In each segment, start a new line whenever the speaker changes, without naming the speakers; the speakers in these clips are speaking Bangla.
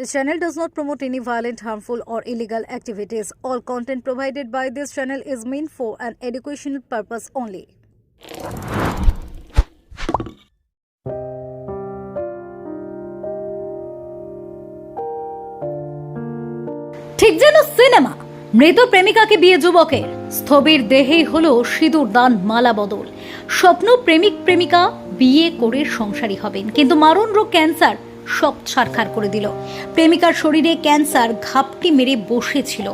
This channel does not promote any violent, harmful, or illegal activities. All content provided by this channel is meant for an educational purpose only. ঠিক যেন সিনেমা মৃত প্রেমিকাকে বিয়ে যুবকের স্থবির দেহেই হলো সিঁদুর দান মালা বদল স্বপ্ন প্রেমিক প্রেমিকা বিয়ে করে সংসারী হবেন কিন্তু মারণ রোগ ক্যান্সার সব ছারখার করে দিল। প্রেমিকার শরীরে ক্যান্সার ঘাপটি মেরে বসেছিল।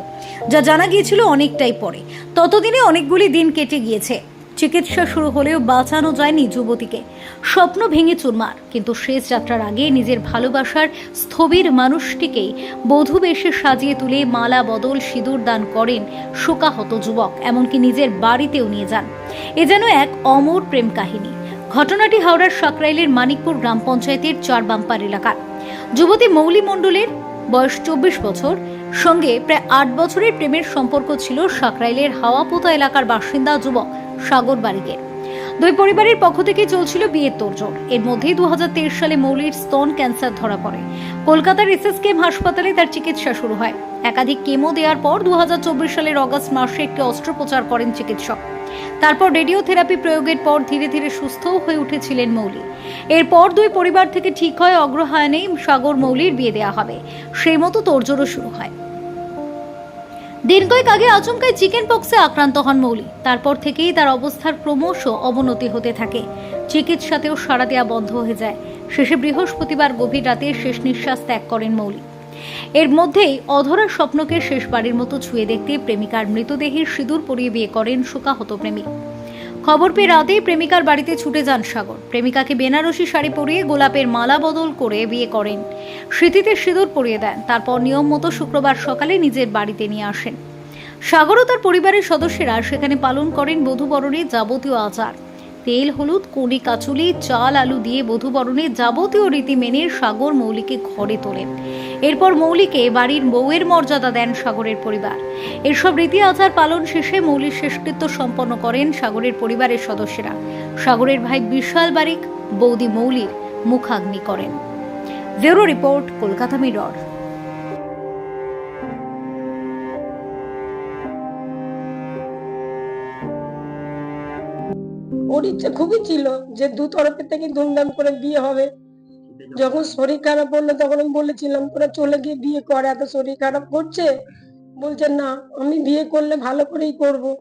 যা জানা গিয়েছিল অনেকটাই পরে। ততদিনে অনেকগুলি দিন কেটে গিয়েছে। চিকিৎসা শুরু হলেও বাঁচানো যায়নি যুবতীকে। স্বপ্ন ভেঙে চুরমার, কিন্তু শেষ যাত্রার আগে নিজের ভালোবাসার স্থবির মানুষটিকেই বধূ বেশে সাজিয়ে তুলে মালা, বদল, সিঁদুর দান করেন শোকাহত যুবক, এমনকি নিজের বাড়িতেও নিয়ে যান। এ যেন এক অমর প্রেম কাহিনী। ঘটনাটি হাওড়ার সাকরাইলের মানিকপুর গ্রাম পঞ্চায়েতের চার বাম্পার এলাকার। যুবতী মৌলি মণ্ডলের বয়স চব্বিশ বছর, সঙ্গে প্রায় আট বছরের প্রেমের সম্পর্ক ছিল সাকরাইলের হাওয়াপোতা এলাকার বাসিন্দা যুবক সাগর বারিকের দুই পরিবারের পক্ষ থেকে চলছিল বিয়ের তোড়জোড়। এর মধ্যেই দু হাজার তেইশ সালে মৌলির স্তন ক্যান্সার ধরা পড়ে। কলকাতার এসএসকেএম হাসপাতালে তার চিকিৎসা শুরু হয়। একাধিক কেমো দেওয়ার পর দু হাজার চব্বিশ সালের অগস্ট মাসে একটি অস্ত্রোপচার করেন চিকিৎসক। তারপর রেডিওথেরাপি প্রয়োগের পর ধীরে ধীরে সুস্থও হয়ে উঠেছিলেন মৌলি। এরপর দুই পরিবার থেকে ঠিক হয় অগ্রহায়ণেই সাগর মৌলির বিয়ে দেওয়া হবে। সেই মতো তোড়জোড়ও শুরু হয়। কয়েক আগে আচমকাই চিকেন পক্সে আক্রান্ত হন মৌলি। তারপর থেকেই তার অবস্থার ক্রমশ অবনতি হতে থাকে। চিকিৎসাতেও সাড়া দেওয়া বন্ধ হয়ে যায়। শেষে বৃহস্পতিবার গভীর রাতে শেষ নিঃশ্বাস ত্যাগ করেন মৌলি। এর মধ্যেই অধরা স্বপ্নকে শেষবারের মতো ছুঁয়ে দেখতে প্রেমিকার মৃতদেহের সিঁদুর পরিয়ে বিয়ে করেন শোকাহত প্রেমিক খবর পেয়ে রাতেই প্রেমিকার বাড়িতে ছুটে যান সাগর। প্রেমিকাকে বেনারসি শাড়ি পরিয়ে গোলাপের মালা বদল করে বিয়ে করেন। স্মৃতিতে সিঁদুর পরিয়ে দেন। তারপর নিয়ম মতো শুক্রবার সকালে নিজের বাড়িতে নিয়ে আসেন। সাগর ও তার পরিবারের সদস্যরা সেখানে পালন করেন বধূবরণের যাবতীয় আচার। তেল, হলুদ কড়ি কাচুলি, চাল, আলু দিয়ে বধূবরণের যাবতীয় রীতি মেনে সাগর মৌলিকে ঘরে তোলেন। এরপর মৌলিকে বাড়ির বউয়ের মর্যাদা দেন সাগরের পরিবার। এসব রীতি আচার পালন শেষে মৌলির শেষকৃত্য সম্পন্ন করেন সাগরের পরিবারের সদস্যরা। সাগরের ভাই বিশাল বারিক, বৌদি মৌলির মুখাগ্নি করেন। Bureau report, Kolkata Mirror.
ওর ইচ্ছে খুবই ছিল যে দু তরফের থেকে ধুমধাম করে বিয়ে হবে। যখন শরীর খারাপ বলল তখন আমি বলেছিলাম, তোরা চলে গিয়ে বিয়ে কর, এত শরীর খারাপ করছে? বলছে, না, আমি বিয়ে করলে ভালো করেই করব।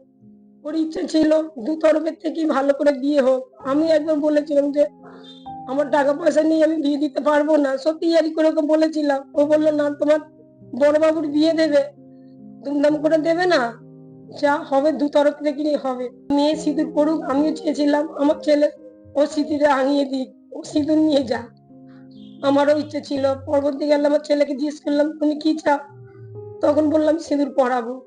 ওর ইচ্ছে ছিল, দু তরফের থেকেই ভালো করে বিয়ে হোক। আমি একবার বলেছিলাম যে, আমার টাকা পয়সা নিয়ে আমি বিয়ে দিতে পারব না। সত্যি ইয়ারি করে ওকে বলেছিলাম। ও বলল, না, তোমার বড় বাবুর বিয়ে দেবে। ধুমধাম করে দেবে না। যা হবে দু তরফ থেকেই হবে। মেয়ে সিঁদুর পড়ুক, আমিও চেয়েছিলাম, আমার ছেলে ও সিঁদুরে আঙিয়ে দিক। ও সিঁদুর নিয়ে যা আমারও ইচ্ছে ছিল পরবর্তীকালে আমার ছেলেকে জিজ্ঞেস করলাম, তুমি কি চাও? তখন বললাম, সিঁদুর পড়াবো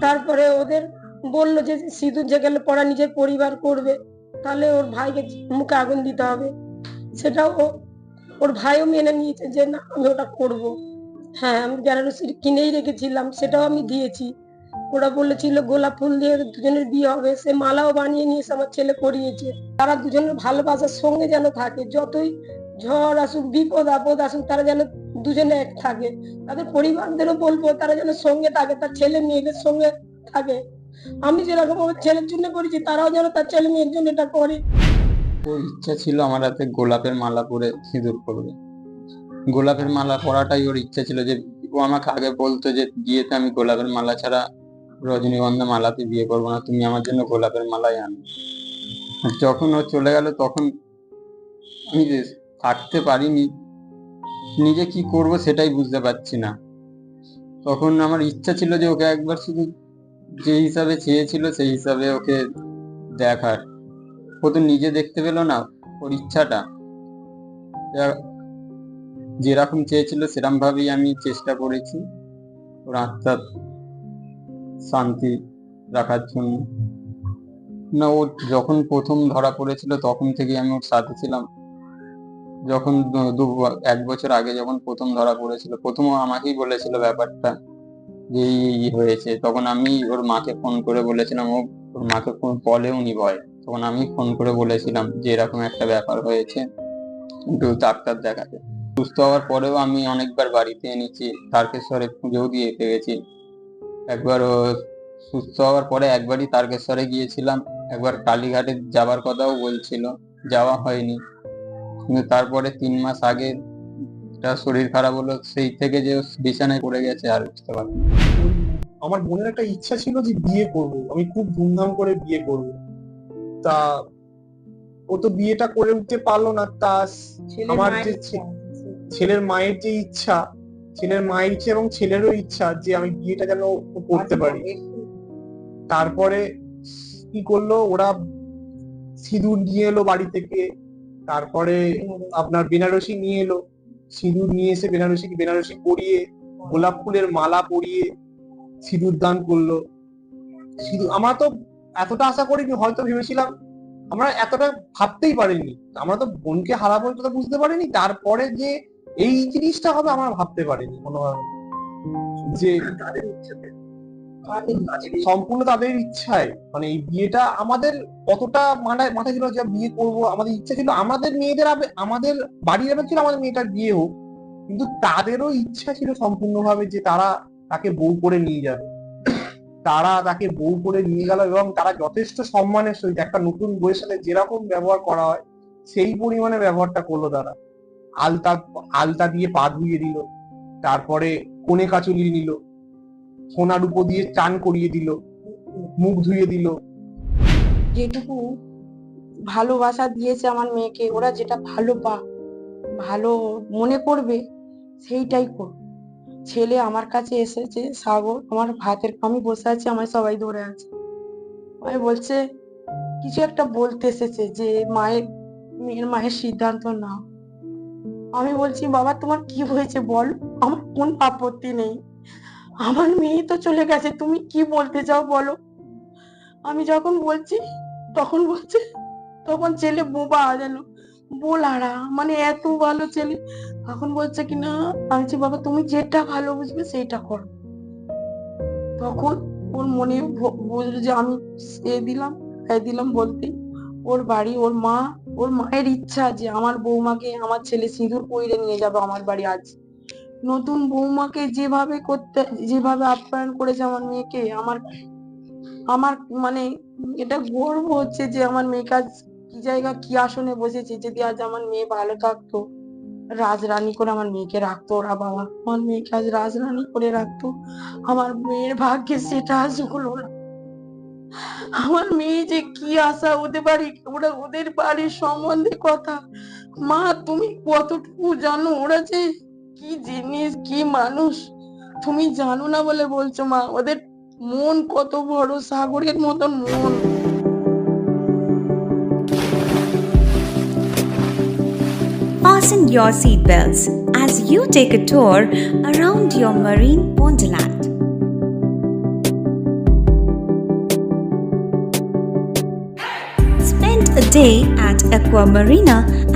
তারপরে ওদের বলল যে, সিঁদুর যে গেলে পড়া নিজের পরিবার করবে, তাহলে ওর ভাইকে মুখে আগুন দিতে হবে। সেটাও ওর ভাইও মেনে নিয়েছে যে, না, আমি ওটা করব। হ্যাঁ আমি বেনারসি কিনেই রেখেছিলাম, সেটাও আমি দিয়েছি। ওরা বলেছিল, গোলাপ ফুল দিয়ে দুজনের বিয়ে হবে। সে মালাও বানিয়ে নিয়ে এসে আমার ছেলে পরিয়েছে। তারা দুজনের ভালোবাসার সঙ্গে যেন থাকে, যতই ঝড় আসুক, বিপদ, আপদ আসুক, তারা যেন দুজনে এক থাকে। তাদের পরিবারদেরও বলব, তারা যেন সঙ্গে থাকে, তার ছেলে মেয়েদের সঙ্গে থাকে। আমি যেরকম আমার ছেলের জন্য করেছি, তারাও যেন তার ছেলে মেয়ের জন্য এটা করে।
ওর ইচ্ছা ছিল আমার হাতে গোলাপের মালা পরে সিঁদুর করবে গোলাপের মালা পরাটাই ওর ইচ্ছা ছিল যে, ও আমাকে আগে বলতো যে, বিয়েতে আমি গোলাপের মালা ছাড়া রজনীগন্ধা মালাতে বিয়ে করব না, তুমি আমার জন্য গোলাপের মালাই আনো যখন ও চলে গেল, তখন আমি থাকতে পারিনি। নিজে কি করব সেটাই বুঝতে পারছি না। তখন আমার ইচ্ছা ছিল যে ওকে একবার শুধু যে হিসাবে চেয়েছিল সেই হিসাবে ওকে দেখার। ও তো নিজে দেখতে পেল না ওর ইচ্ছাটা। যেরকম চেয়েছিল সেরকম ভাবেই আমি চেষ্টা করেছি ওর আত্মার শান্তি রাখার জন্য। না, ও যখন প্রথম ধরা পড়েছিল তখন থেকে আমি ওর সাথে ছিলাম। যখন দু- এক বছর আগে যখন প্রথম ধরা পড়েছিল, প্রথম আমাকেই বলেছিল ব্যাপারটা যে এই হয়েছে। তখন আমি ওর মাকে ফোন করে বলেছিলাম, ও, ওর মাকে ফোন বলেও নি ভয়। তখন আমি ফোন করে বলেছিলাম যে এরকম একটা ব্যাপার হয়েছে, একটু ডাক্তার দেখাতে। সুস্থ হওয়ার পরেও আমি অনেকবার বাড়িতে এনেছি, তারকেশ্বরে পুজোও দিয়ে গেছি একবার সুস্থ হওয়ার পরে একবারই তারকেশ্বরে গিয়েছিলাম, একবার কালীঘাটে যাবার কথাও বলছিল, যাওয়া হয়নি। কিন্তু তারপরে তিন মাস আগে তার শরীর খারাপ হলো সেই থেকে যে বিছানায় পড়ে গেছে আর বুঝতে পারছি না।
আমার বোনের একটা ইচ্ছা ছিল যে বিয়ে করব আমি খুব ধুমধাম করে বিয়ে করব। তা ও তো বিয়েটা করে উঠতে পারল না তা আমার যে ছেলের মায়ের যে ইচ্ছা ছেলের মায়ের ইচ্ছা এবং ছেলেরও ইচ্ছা যে আমি বিয়েটা যেন করতে পারি। তারপরে কি করল ওরা সিঁদুর নিয়ে এলো বাড়ি থেকে। তারপরে আপনার বেনারসি নিয়ে এলো, সিঁদুর নিয়ে এসে বেনারসি বেনারসি পরিয়ে, গোলাপ ফুলের মালা পরিয়ে সিঁদুর দান করল। সিঁদুর, আমরা তো এতটা আশা করিনি, হয়তো ভেবেছিলাম, আমরা এতটা ভাবতেই পারিনি। আমরা তো বোনকে হারাবো তো বুঝতে পারিনি, তারপরে যে এই জিনিসটা হবে, আমরা ভাবতে পারিনি কোনোভাবে। যে সম্পূর্ণ তাদের ইচ্ছায়। মানে এই বিয়েটা আমাদের কতটা মাথায় মাথায় ছিল যে বিয়ে করব। আমাদের ইচ্ছা ছিল, আমাদের মেয়েদের আমাদের বাড়ির আবেগ ছিল আমাদের মেয়েটার বিয়ে হোক। কিন্তু তাদেরও ইচ্ছা ছিল সম্পূর্ণভাবে যে তারা তাকে বউ করে নিয়ে যাবে। তারা তাকে বউ করে নিয়ে গেল এবং তারা যথেষ্ট সম্মানের সহিত, একটা নতুন বইয়ের সাথে যেরকম ব্যবহার করা হয়, সেই পরিমাণে ব্যবহারটা করল তারা। আলতা আলতা দিয়ে পা ধুইয়ে দিল, তারপরে কোণে কাচুলি নিল সোনা রূপো দিয়ে চান করিয়ে দিল, মুখ ধুয়ে দিল।
যেটুকু ভালোবাসা দিয়েছে আমার মেয়েকে, ওরা যেটা ভালো পা, ভালো মনে করবে, সেইটাই কর ছেলে আমার কাছে এসেছে, সাগর, আমার ভাতের আমি বসে আছি আমার সবাই ধরে আছে। আমি বলছে, কিছু একটা বলতে এসেছে যে মায়ের, মেয়ের মায়ের সিদ্ধান্ত নাও। আমি বলছি, বাবা, তোমার কি হয়েছে বল? আমার কোন আপত্তি নেই। আমার মেয়ে তো চলে গেছে, তুমি কি বলতে চাও বলো? আমি যখন বলছি, তখন বলছে, তখন ছেলে বোবা যেন, বোলারা মানে এত ভালো ছেলে। তখন বলছে কি না, আমি বাবা, তুমি যেটা ভালো বুঝবে, সেটা করো। তখন ওর মনে বুঝলো যে, আমি এ দিলাম এ দিলাম বলতে, ওর বাড়ি, ওর মা, ওর মায়ের ইচ্ছা যে, আমার বৌমাকে, আমার ছেলে সিঁদুর পইরে নিয়ে যাবে আমার বাড়ি আজ। নতুন বৌমাকে যেভাবে করতে, যেভাবে আপ্যায়ন করেছে আমার মেয়েকে, আমার আমার মানে এটা গর্ব হচ্ছে যে আমার মেয়েকে আজ কি জায়গা, কি আসনে বসেছে যদি আজ আমার মেয়ে ভালো থাকতো, রাজরানী করে আমার মেয়েকে রাখতো ওরা বাবা। আমার মেয়েকে আজ রাজরানী করে রাখতো, আমার মেয়ের ভাগ্যে সেটা আজ হলো না। আমার মেয়ে যে কি আশা, ওদের বাড়ি, ওরা, ওদের বাড়ির সম্বন্ধে কথা। মা, তুমি কতটুকু জানো? ওরা যে কি জিনিস কি মানুষ তুমি জানো না বলে বলছো মা ওদের মন কত বড় সাগরের মতন মন
Fasten your seatbelts as you take a tour around your marine wonderland. Spend a day at Aqua Marina